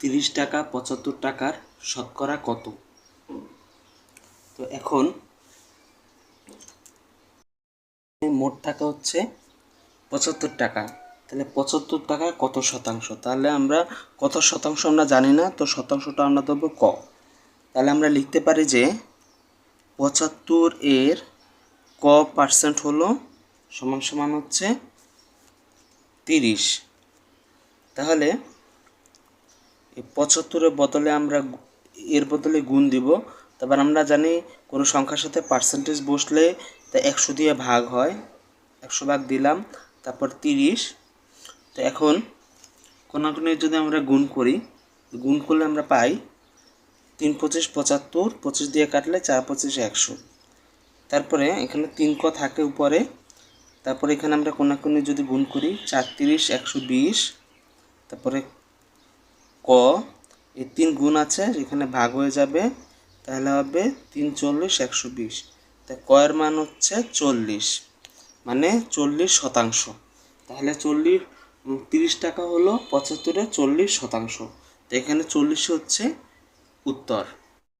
তিরিশ টাকা, পঁচাত্তর টাকার শতকরা কত? তো এখন মোট টাকা হচ্ছে পঁচাত্তর টাকা। তাহলে পঁচাত্তর টাকা কত শতাংশ? তাহলে আমরা কত শতাংশ আমরা জানি না, তো শতাংশটা আমরা ধরবো ক। তাহলে আমরা লিখতে পারি যে পঁচাত্তর এর ক পার্সেন্ট হলো সমান সমান হচ্ছে তিরিশ। তাহলে এই পঁচাত্তরের বদলে আমরা এর বদলে গুণ দিব। তারপর আমরা জানি কোনো সংখ্যার সাথে পার্সেন্টেজ বসলে তা একশো দিয়ে ভাগ হয়। একশো ভাগ দিলাম, তারপর তিরিশ। তো এখন কোনাকুনি যদি আমরা গুণ করি, গুণ করলে আমরা পাই তিন পঁচিশ পঁচাত্তর, পঁচিশ দিয়ে কাটলে চার পঁচিশ একশো। তারপরে এখানে তিন ক থাকে উপরে, তারপরে এখানে আমরা কোনাকুনি যদি গুণ করি, চার তিরিশ, একশো বিশ। তারপরে ক, এই তিন গুণ আছে, এখানে ভাগ হয়ে যাবে, তাহলে হবে তিন চল্লিশ, একশো বিশ। তা কয়ের মান হচ্ছে চল্লিশ মানে চল্লিশ শতাংশ। তাহলে চল্লিশ তিরিশ টাকা হলো পঁচাত্তরের চল্লিশ শতাংশ। তো এখানে চল্লিশ হচ্ছে উত্তর।